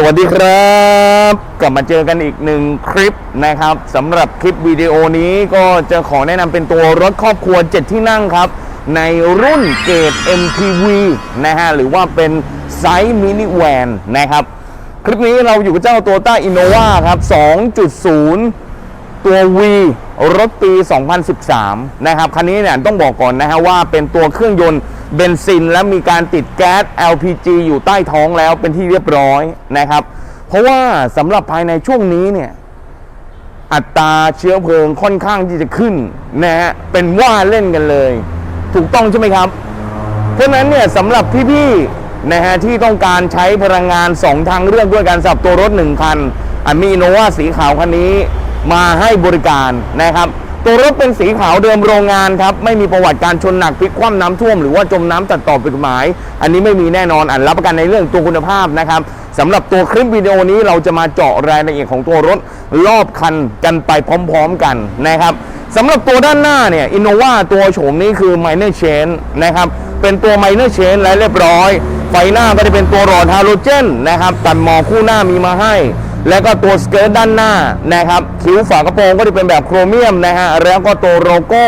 สวัสดีครับ กลับมาเจอกันอีกหนึ่งคลิปนะครับสำหรับคลิปวิดีโอนี้ก็จะขอแนะนำเป็นตัวรถครอบครัว 7 ที่นั่งครับ ในรุ่นเกรด MPV นะฮะ หรือว่าเป็นไซส์มินิแวนนะครับ คลิปนี้เราอยู่กับเจ้าตัวต้าอินโนวาครับ 2.0 ตัว V รถปี 2013 นะครับ คันนี้เนี่ยต้องบอกก่อนนะฮะว่าเป็นตัวเครื่องยนต์ เบนซินและมีการติดแก๊ส LPG อยู่ใต้ท้องแล้วเป็นที่เรียบร้อยนะครับ เพราะว่าสำหรับภายในช่วงนี้เนี่ยอัตราเชื้อเพลิงค่อนข้างที่จะขึ้นนะฮะเป็นว่าเล่นกันเลย ถูกต้องใช่ไหมครับ เพราะนั้นเนี่ยสำหรับพี่ๆนะฮะที่ต้องการใช้พลังงาน 2 ทางเลือกด้วยการสับตัวรถ 1 คัน อันมีโนวาสีขาวคันนี้มาให้บริการนะครับ ตัวรถเป็นสีขาวเดิมโรงงานครับ ไม่มีประวัติการชนหนักพลิกคว่ำน้ำท่วมหรือว่าจมน้ำตัดต่อผิดกฎหมาย อันนี้ไม่มีแน่นอนอันรับประกันในเรื่องตัวคุณภาพนะครับสำหรับตัวคลิปวิดีโอนี้เราจะมาเจาะรายละเอียดของตัวรถรอบคันกันไปพร้อมๆกันนะครับสำหรับตัวด้านหน้าเนี่ยอินโนวาตัวโฉมนี้คือ minor Chain นะครับ เป็นตัว minor Chain และเรียบร้อย ไฟหน้าก็จะเป็นตัวหลอดฮาโลเจนนะครับตัดหมอกคู่หน้ามีมาให้ แล้วก็ตัวสเกิร์ตด้านหน้านะครับคิ้วฝากระโปรงก็จะเป็นแบบโครเมียมนะฮะแล้วก็ตัวโลโก้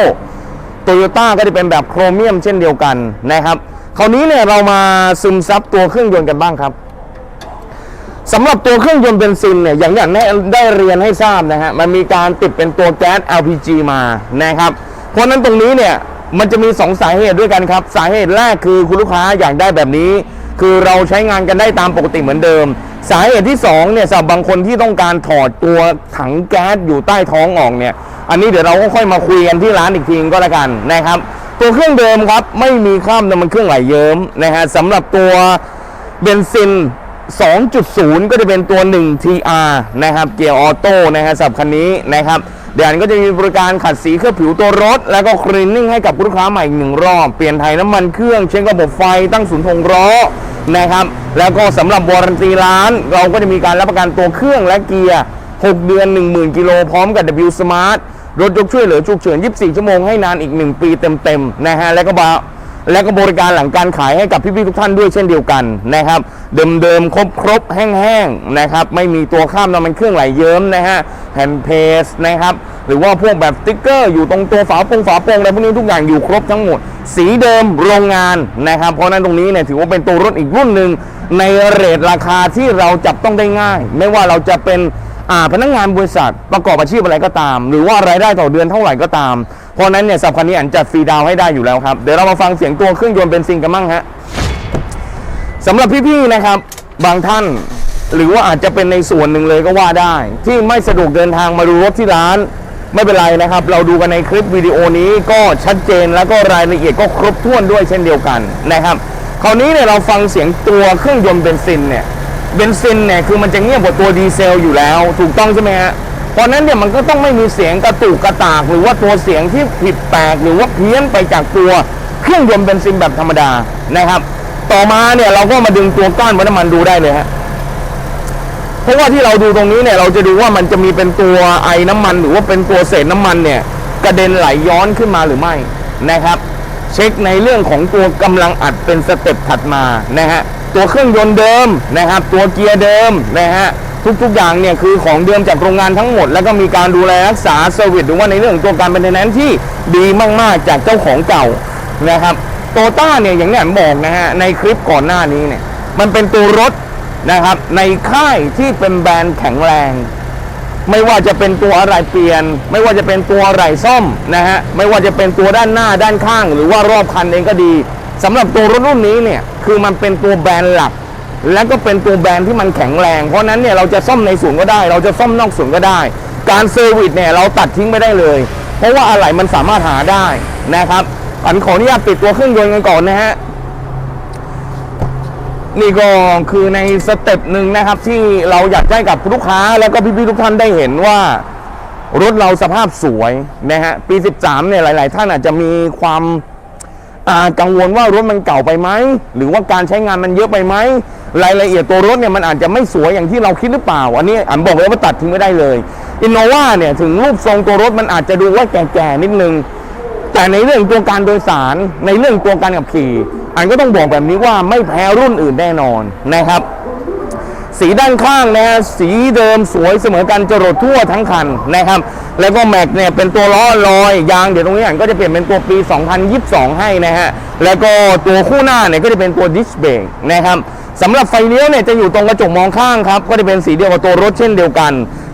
โตโยต้าก็จะเป็นแบบโครเมียมเช่นเดียวกันนะครับคราวนี้เนี่ยเรามาซึมซับตัวเครื่องยนต์กันบ้างครับสำหรับตัวเครื่องยนต์เบนซินเนี่ยอย่างอย่ได้ได้เรียนให้ทราบนะฮะมันมีการติดเป็นตัวแก๊ส LPG มานะครับเพราะฉะนั้นตรงนี้เนี่ยมันจะมี 2 สาเหตุด้วยกันครับ สาเหตุแรกคือคุณลูกค้าอยากได้แบบนี้ คือเราใช้งานกันได้ตามปกติเหมือนเดิม สาเหตุที่2เนี่ยสำหรับบางคนที่ต้องการถอดตัวถังแก๊สอยู่ใต้ท้องออกเนี่ย อันนี้เดี๋ยวเราก็ค่อยมาคุยกันที่ร้านอีกทีก็แล้วกันนะครับ ตัวเครื่องเดิมครับไม่มีคราบน้ำมันเครื่องไหลเยิ้มนะฮะสำหรับตัวเบนซิน 2.0 ก็จะเป็นตัว 1 TR นะครับ เกียร์ออโต้นะฮะสำหรับคันนี้นะครับเดี๋ยวก็จะมีบริการขัดสีเคลือบผิวตัวรถ แล้วก็คลีนนิ่งให้กับลูกค้าใหม่อีกหนึ่งรอบ เปลี่ยนไถ่ายน้ำมันเครื่อง เช็คระบบไฟตั้งศูนย์ทงล้อ นะครับ แล้วก็สำหรับวอรันตีร้าน เราก็จะมีการรับประกันตัวเครื่องและเกียร์ 6 เดือน 10,000 กิโลพร้อมกับ W Smart รถยกช่วยเหลือฉุกเฉิน 24 ชั่วโมงให้นานอีก 1 ปีเต็มๆนะฮะแล้วก็บา และก็บริการหลังการขายให้กับพี่ๆทุกท่านด้วยเช่นเดียวกันนะครับ เดิมๆ ครบๆ แห้งๆ นะครับ ไม่มีตัวข้ามน้ำมันเครื่องไหลเยิ้มนะฮะแผ่นเพสนะครับ หรือว่าพวกแบบสติ๊กเกอร์อยู่ตรงตัวฝาโปรงฝาโปรงอะไรพวกนี้ทุกอย่างอยู่ครบทั้งหมด สีเดิมโรงงานนะครับ เพราะนั้นตรงนี้เนี่ยถือว่าเป็นตัวรถอีกรุ่นหนึ่งในเรทราคาที่เราจับต้องได้ง่าย ไม่ว่าเราจะเป็น พนักงานบริษัทประกอบอาชีพอะไรก็ตาม หรือว่ารายได้ต่อเดือนเท่าไหร่ก็ตาม เพราะนั้นเนี่ยสับคันนี้อันจัดฟรีดาวให้ได้อยู่แล้วครับ เดี๋ยวเรามาฟังเสียงตัวเครื่องยนต์เบนซินกันบ้างฮะสำหรับพี่ๆนะครับบางท่านหรือว่าอาจจะเป็นในส่วนหนึ่งเลยก็ว่าได้ ที่ไม่สะดวกเดินทางมาดูรถที่ร้าน ไม่เป็นไรนะครับ เราดูกันในคลิปวิดีโอนี้ก็ชัดเจนแล้วก็รายละเอียดก็ครบถ้วนด้วยเช่นเดียวกันนะครับ คราวนี้เนี่ยเราฟังเสียงตัวเครื่องยนต์เบนซินเนี่ย เบนซินเนี่ยคือมันจะเงียบกว่าตัวดีเซลอยู่แล้ว ถูกต้องใช่ไหมฮะเพราะนั้นเนี่ยมันก็ต้องไม่มีเสียงกระตุกกระตากหรือว่าตัวเสียงที่ผิดแปลกหรือว่าเพี้ยนไปจากตัวเครื่องยนต์เบนซินแบบธรรมดานะครับ ต่อมาเนี่ยเราก็มาดึงตัวก้านวัดน้ำมันดูได้เลยฮะเพราะว่าที่เราดูตรงนี้เนี่ยเราจะดูว่ามันจะมีเป็นตัวไอ้น้ำมัน หรือว่าเป็นตัวเศษน้ำมันเนี่ยกระเด็นไหลย้อนขึ้นมาหรือไม่นะครับ เช็คในเรื่องของตัวกำลังอัดเป็นสเต็ปถัดมานะฮะ ตัวเครื่องยนต์เดิมนะครับ ตัวเกียร์เดิมนะฮะทุกๆอย่างเนี่ยคือของเดิมจากโรงงานทั้งหมด แล้วก็มีการดูแลรักษาเซอร์วิสหรือว่าในเรื่องของตัวการเป็นแนนที่ดีมากๆจากเจ้าของเก่านะครับโตต้าเนี่ยอย่างที่ผมบอกนะฮะในคลิปก่อนหน้านี้เนี่ยมันเป็นตัวรถนะครับในค่ายที่เป็นแบรนด์แข็งแรง ไม่ว่าจะเป็นตัวอะไรเปลี่ยน ไม่ว่าจะเป็นตัวอะไรซ่อมนะฮะไม่ว่าจะเป็นตัวด้านหน้าด้านข้าง หรือว่ารอบคันเองก็ดี สำหรับตัวรถรุ่นนี้เนี่ยคือมันเป็นตัวแบรนด์หลัก และก็เป็นตัวแบรนด์ที่มันแข็งแรง เพราะนั้นเนี่ยเราจะซ่อมในศูนย์ก็ได้ เราจะซ่อมนอกศูนย์ก็ได้ การเซอร์วิสเนี่ยเราตัดทิ้งไม่ได้เลย เพราะว่าอะไรมันสามารถหาได้นะครับอันขออนุญาตปิดตัวเครื่องยนต์กันก่อนนะฮะนี่ก็คือในสเต็ปหนึ่งนะครับ ที่เราอยากให้กับลูกค้าแล้วก็พี่ๆทุกท่านได้เห็นว่ารถเราสภาพสวยนะฮะปี 13เนี่ยหลาย ๆ ท่านอาจจะมีความ กังวลว่ารถมันเก่าไปไหมหรือว่าการใช้งานมันเยอะไปไหมรายละเอียดตัวรถเนี่ยมันอาจจะไม่สวยอย่างที่เราคิดหรือเปล่า อันนี้อันบอกเลยว่าตัดทิ้งไม่ได้เลยอินโนวาเนี่ยถึงรูปทรงตัวรถมันอาจจะดูว่าแก่ๆนิดนึงแต่ในเรื่องตัวการโดยสารในเรื่องตัวการขับขี่ อันก็ต้องบอกแบบนี้ว่าไม่แพ้รุ่นอื่นแน่นอนนะครับ สีด้านข้างนะฮะสีเดิมสวยเสมอกันจรดทั่วทั้งคันนะครับ แล้วก็แม็กเนี่ยเป็นตัวล้อลอยยางเดี๋ยวตรงนี้อ่านก็จะเปลี่ยนเป็นตัวปี 2022 ให้นะฮะแล้วก็ตัวคู่หน้าเนี่ยก็จะเป็นตัวดิสเบรกนะครับสำหรับไฟเลี้ยวเนี่ยจะอยู่ตรงกระจกมองข้างครับก็จะเป็นสีเดียวกับตัวรถเช่นเดียวกัน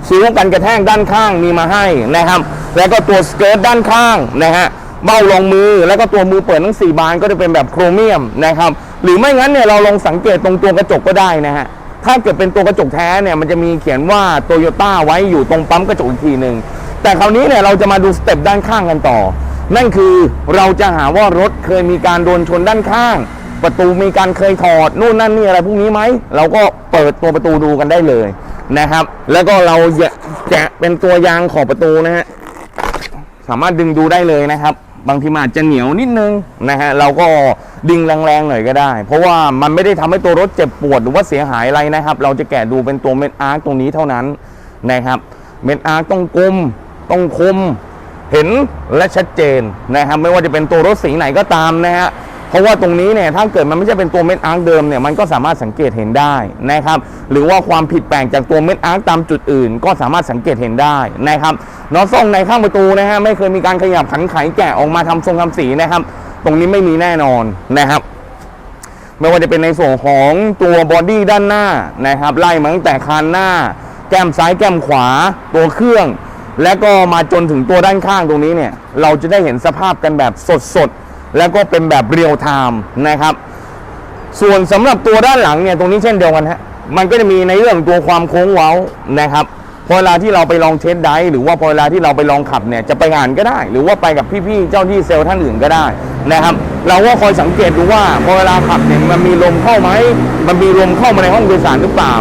สีป้องกันกระแทกด้านข้างมีมาให้นะครับ แล้วก็ตัวสเกิร์ตด้านข้างนะฮะเบ้ารองมือแล้วก็ตัวมือเปิดทั้ง 4 บานก็จะเป็นแบบโครเมียมนะครับ หรือไม่งั้นเนี่ยเราลองสังเกตตรงตัวกระจกก็ได้นะฮะ ถ้าเกิดเป็นตัวกระจกแท้เนี่ยมันจะมีเขียนว่าโตโยต้าไว้อยู่ตรงปั๊มกระจกอีกทีหนึ่งแต่คราวนี้เนี่ยเราจะมาดูสเต็ปด้านข้างกันต่อ นั่นคือเราจะหาว่ารถเคยมีการโดนชนด้านข้าง ประตูมีการเคยถอดนู่นนั่นนี่อะไรพวกนี้ไหมเราก็เปิดตัวประตูดูกันได้เลยนะครับ แล้วก็เราแกะเป็นตัวยางขอบประตูนะฮะสามารถดึงดูได้เลยนะครับ บางทีมันอาจจะเหนียวนิดนึงนะฮะเราก็ดึงแรงๆหน่อยก็ได้ เพราะว่ามันไม่ได้ทำให้ตัวรถเจ็บปวดหรือว่าเสียหายอะไรนะครับ เราจะแกะดูเป็นตัวเม็ดอาร์คตรงนี้เท่านั้นนะครับเม็ดอาร์คต้องกลมต้องคมเห็นและชัดเจนนะครับไม่ว่าจะเป็นตัวรถสีไหนก็ตามนะฮะ เพราะว่าตรงนี้เนี่ยถ้าเกิดมันไม่ใช่เป็นตัวเม็ดอาร์คเดิมเนี่ยมันก็สามารถสังเกตเห็นได้นะครับหรือว่าความผิดแปลกจากตัวเม็ดอาร์คตามจุดอื่น ก็สามารถสังเกตเห็นได้นะครับน็อตซ่องในข้างประตูนะฮะไม่เคยมีการขยับขันไขแกะออกมาทำทรงทำสีนะครับ ตรงนี้ไม่มีแน่นอนนะครับไม่ว่าจะเป็นในส่วนของตัวบอดี้ด้านหน้านะครับไล่มาตั้งแต่คานหน้า แก้มซ้ายแก้มขวา ตัวเครื่อง และก็มาจนถึงตัวด้านข้างตรงนี้เนี่ย เราจะได้เห็นสภาพกันแบบสดๆ แล้วก็เป็นแบบเรียลไทม์นะครับ ส่วนสำหรับตัวด้านหลังเนี่ยตรงนี้เช่นเดียวกันฮะมันก็จะมีในเรื่องตัวความโค้งเว้านะครับพอเวลาที่เราไปลองเทสไดฟ์หรือว่าพอเวลาที่เราไปลองขับเนี่ยจะไปงานก็ได้ หรือว่าไปกับพี่ๆเจ้าที่เซลล์ท่านอื่นก็ได้นะครับ เราก็คอยสังเกตดูว่าพอเวลาขับเนี่ยมันมีลมเข้าไหมมันมีลมเข้ามาในห้องโดยสารหรือเปล่า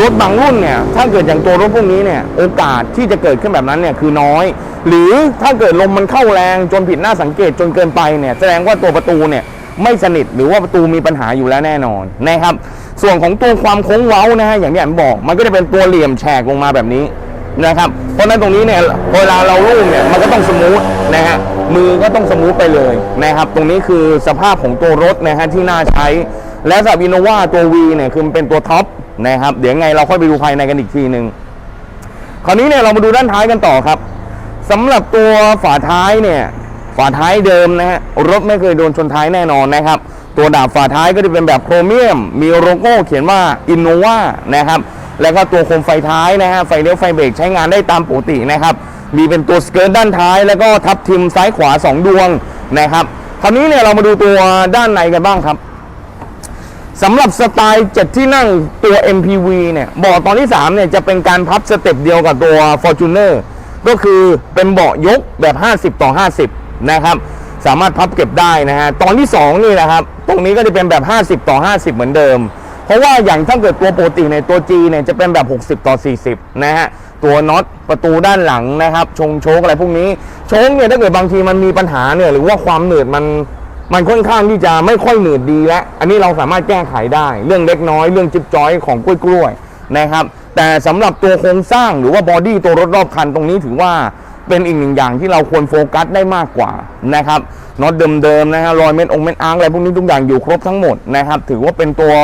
รถบางรุ่นเนี่ยถ้าเกิดอย่างตัวรถพวกนี้เนี่ยโอกาสที่จะเกิดขึ้นแบบนั้นเนี่ยคือน้อย หรือถ้าเกิดลมมันเข้าแรงจนผิดหน้าสังเกตจนเกินไปเนี่ยแสดงว่าตัวประตูเนี่ยไม่สนิทหรือว่าประตูมีปัญหาอยู่แล้วแน่นอนนะครับ ส่วนของตัวความโค้งเว้านะฮะอย่างที่อันบอก มันก็จะเป็นตัวเหลี่ยมแฉกลงมาแบบนี้นะครับ เพราะฉะนั้นตรงนี้เนี่ยเวลาเราลูบเนี่ยมันก็ต้องสมูทนะฮะมือก็ต้องสมูทไปเลยนะครับ ตรงนี้คือสภาพของตัวรถนะฮะที่น่าใช้ และสำหรับอินโนวาตัว V เนี่ยคือมันเป็นตัวท็อปนะครับเดี๋ยวไงเราค่อยไปดูภายในกันอีกทีหนึ่งคราวนี้เนี่ยเรามาดูด้านท้ายกันต่อครับ สำหรับตัวฝาท้ายเนี่ยฝาท้ายเดิมนะฮะรถไม่เคยโดนชนท้ายแน่นอนนะครับ ตัวดาบฝาท้ายก็จะเป็นแบบโครเมียม มีโลโก้เขียนว่า Innova นะครับแล้วก็ตัวโคมไฟท้ายนะฮะไฟเลี้ยวไฟเบรกใช้งานได้ตามปกตินะครับมีเป็นตัวสเกิร์ตด้านท้าย แล้วก็ทับทิมซ้ายขวา 2 ดวงนะครับคราวนี้เนี่ยเรามาดูตัวด้านในกันบ้างครับสำหรับสไตล์7ที่นั่งตัว MPV เนี่ยเบาะตอนที่3เนี่ยจะเป็นการพับสเต็ปเดียวกับตัว Fortuner ก็คือเป็นเบาะยกแบบ 50 ต่อ 50 นะครับ สามารถพับเก็บได้นะฮะ ตอนที่ 2 นี่นะครับ ตรงนี้ก็จะเป็นแบบ 50 ต่อ 50 เหมือนเดิม เพราะว่าอย่างถ้าเกิดตัวปกติในตัว G เนี่ยจะเป็นแบบ 60 ต่อ 40 นะฮะ ตัวน็อตประตูด้านหลังนะครับ ชงโชคอะไรพวกนี้ โชคเนี่ยถ้าเกิดบางทีมันมีปัญหาเนี่ยหรือว่าความหนืดมันมันค่อนข้างที่จะไม่ค่อยหนืดดีแล้ว อันนี้เราสามารถแก้ไขได้ เรื่องเล็กน้อย เรื่องจิ๊บจ้อยของกล้วยกล้วยนะครับ แต่สำหรับตัวโครงสร้างหรือว่าบอดี้ตัวรถรอบคันตรงนี้ถือว่าเป็นอีกหนึ่งอย่างที่เราควรโฟกัสได้มากกว่านะครับน็อตเดิมๆนะฮะรอยเม็ดองเม็ดอ้าร์อะไรพวกนี้ทุกอย่างอยู่ครบทั้งหมดนะครับ ถือว่าเป็นตัว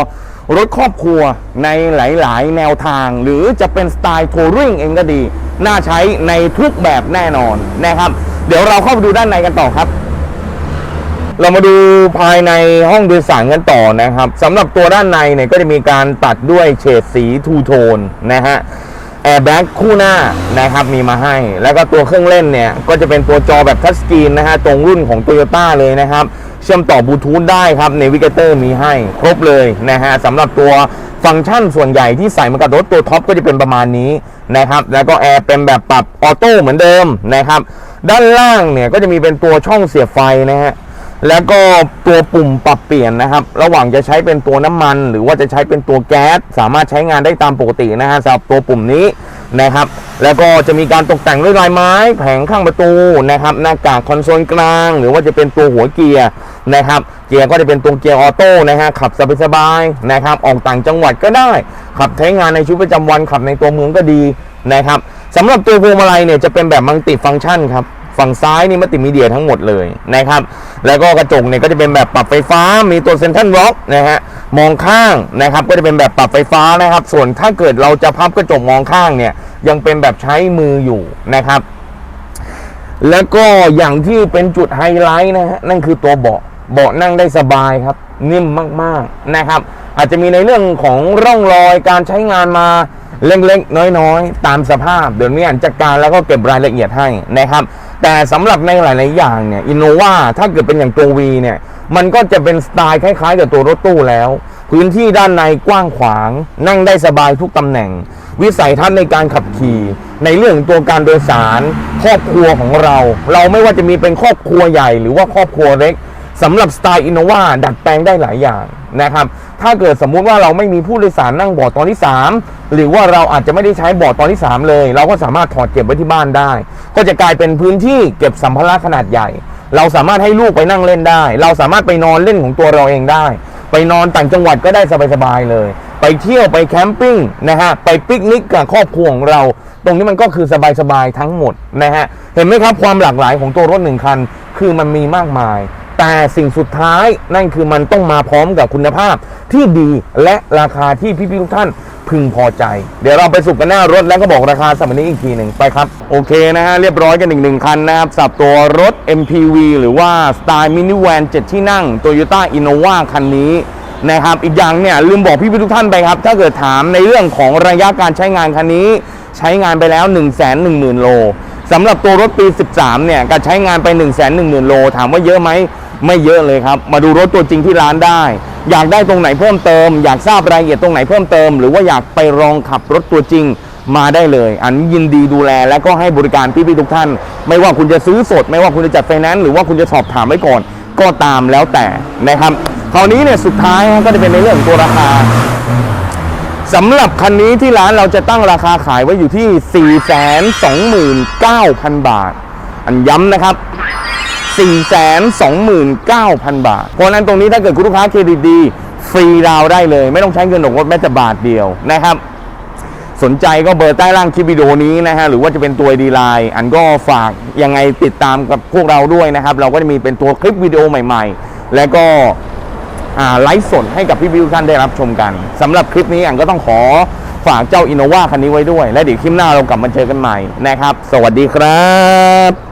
รถครอบครัวในหลาย ๆ แนวทาง หรือจะเป็นสไตล์ทัวริงเองก็ดี น่าใช้ในทุกแบบแน่นอนนะครับ เดี๋ยวเราเข้าไปดูด้านในกันต่อครับ เรามาดูภายในห้องโดยสารกันต่อนะครับสำหรับตัวด้านในเนี่ยก็จะมีการตัดด้วยเฉดสีทูโทนนะฮะแอร์แบ็กคู่หน้านะครับมีมาให้ แล้วก็ตัวเครื่องเล่นเนี่ย ก็จะเป็นตัวจอแบบทัชสกรีนนะฮะตรงรุ่นของ Toyota เลยนะครับ เชื่อมต่อบลูทูธได้ครับเนวิเกเตอร์มีให้ครบเลยนะฮะสำหรับตัวฟังก์ชันส่วนใหญ่ที่ใส่มากับรถตัวท็อปก็จะเป็นประมาณนี้นะครับ แล้วก็แอร์เป็นแบบปรับออโต้เหมือนเดิมนะครับ ด้านล่างเนี่ยก็จะมีเป็นตัวช่องเสียบไฟนะฮะ แล้วก็ตัวปุ่มปรับเปลี่ยนนะครับ ระหว่างจะใช้เป็นตัวน้ำมัน หรือว่าจะใช้เป็นตัวแก๊ส สามารถใช้งานได้ตามปกตินะฮะสำหรับตัวปุ่มนี้นะครับ แล้วก็จะมีการตกแต่งด้วยลายไม้ แผงข้างประตูนะครับ หน้ากากคอนโซลกลาง หรือว่าจะเป็นตัวหัวเกียร์นะครับ เกียร์ก็จะเป็นตัวเกียร์ออโต้นะฮะขับสบายๆนะครับ ออกต่างจังหวัดก็ได้ ขับใช้งานในชีวิตประจำวันขับในตัวเมืองก็ดีนะครับสำหรับตัวพวงมาลัยเนี่ยจะเป็นแบบมัลติฟังก์ชันครับ ฝั่งซ้ายนี่มัลติมีเดียทั้งหมดเลยนะครับ แล้วก็กระจกเนี่ยก็จะเป็นแบบปรับไฟฟ้า มีตัวเซนทรัลล็อกนะฮะ มองข้างนะครับ ก็จะเป็นแบบปรับไฟฟ้านะครับ ส่วนถ้าเกิดเราจะพับกระจกมองข้างเนี่ย ยังเป็นแบบใช้มืออยู่นะครับ แล้วก็อย่างที่เป็นจุดไฮไลท์นะฮะ นั่นคือตัวเบาะ เบาะนั่งได้สบายครับ นิ่มมากๆนะครับ อาจจะมีในเรื่องของร่องรอยการใช้งานมา เล็กๆ น้อยๆ ตามสภาพ เดี๋ยวนี้จัดการแล้วก็เก็บรายละเอียดให้นะครับ แต่สำหรับในหลาย ๆ อย่างเนี่ยอินโนวาถ้าเกิดเป็นอย่างตัววีเนี่ย มันก็จะเป็นสไตล์คล้าย ๆ กับตัวรถตู้แล้ว พื้นที่ด้านในกว้างขวาง นั่งได้สบายทุกตำแหน่ง วิสัยทัศน์ในการขับขี่ ในเรื่องตัวการโดยสาร ครอบครัวของเรา เราไม่ว่าจะมีเป็นครอบครัวใหญ่หรือว่าครอบครัวเล็ก สำหรับสไตล์อินโนวาดัดแปลงได้หลายอย่างนะครับ ถ้าเกิดสมมุติว่าเราไม่มีผู้โดยสารนั่งเบาะตอนที่ 3 หรือว่าเราอาจจะไม่ได้ใช้เบาะตอนที่ 3 เลย เราก็สามารถถอดเก็บไว้ที่บ้านได้ ก็จะกลายเป็นพื้นที่เก็บสัมภาระขนาดใหญ่ เราสามารถให้ลูกไปนั่งเล่นได้ เราสามารถไปนอนเล่นของตัวเราเองได้ ไปนอนต่างจังหวัดก็ได้สบายๆเลย ไปเที่ยวไปแคมปิ้งนะฮะไปปิกนิกกับครอบครัวของเรา ตรงนี้มันก็คือสบายๆทั้งหมดนะฮะเห็นไหมครับความหลากหลายของตัวรถหนึ่งคัน คือมันมีมากมาย แต่สิ่งสุดท้ายนั่นคือมันต้องมาพร้อมกับคุณภาพที่ดีและราคาที่พี่ๆทุกท่านพึงพอใจ เดี๋ยวเราไปสุกกันหน้ารถแล้วก็บอกราคาสัปดาห์นี้อีกทีหนึ่งไปครับ โอเคนะฮะ เรียบร้อยกันอีกหนึ่งคันนะครับ สับตัวรถ MPV หรือว่าสไตล์มินิแวน7ที่นั่ง Toyota Innova คันนี้นะครับ อีกอย่างเนี่ยลืมบอกพี่ๆทุกท่านไปครับ ถ้าเกิดถามในเรื่องของระยะการใช้งานคันนี้ ใช้งานไปแล้ว 1 1 0 0 0 0 โลสำหรับตัวรถปี 13 เนี่ยการใช้งานไป 1 1 0 0 0 0 โล ถามว่าเยอะไหม ไม่เยอะเลยครับ มาดูรถตัวจริงที่ร้านได้ อยากได้ตรงไหนเพิ่มเติม อยากทราบรายละเอียดตรงไหนเพิ่มเติม หรือว่าอยากไปลองขับรถตัวจริงมาได้เลย อันยินดีดูแลและก็ให้บริการพี่ๆทุกท่าน ไม่ว่าคุณจะซื้อสด ไม่ว่าคุณจะจัดไฟแนนซ์หรือว่าคุณจะสอบถามไว้ก่อน ก็ตามแล้วแต่นะครับคราวนี้เนี่ยสุดท้ายก็จะเป็นในเรื่องของตัวราคาสำหรับคันนี้ที่ร้านเราจะตั้งราคาขายไว้อยู่ที่ 429,000 บาท อันย้ำนะครับ 429,000 บาท เพราะนั้นตรงนี้ถ้าเกิดคุณลูกค้าเครดิตดีฟรีดาวได้เลย ไม่ต้องใช้เงินออกรถแม้แต่บาทเดียวนะครับสนใจก็เบอร์ใต้ล่างคลิปวิดีโอนี้นะฮะหรือว่าจะเป็นตัวดีไลน์อันก็ฝากยังไงติดตามกับพวกเราด้วยนะครับ เราก็จะมีเป็นตัวคลิปวิดีโอใหม่ ๆ และก็ไลฟ์สดให้กับพี่ๆทุกท่านได้รับชมกันสำหรับคลิปนี้อันก็ต้องขอฝากเจ้าอินโนวาคันนี้ไว้ด้วย และเดี๋ยวคลิปหน้าเรากลับมาเจอกันใหม่นะครับ สวัสดีครับ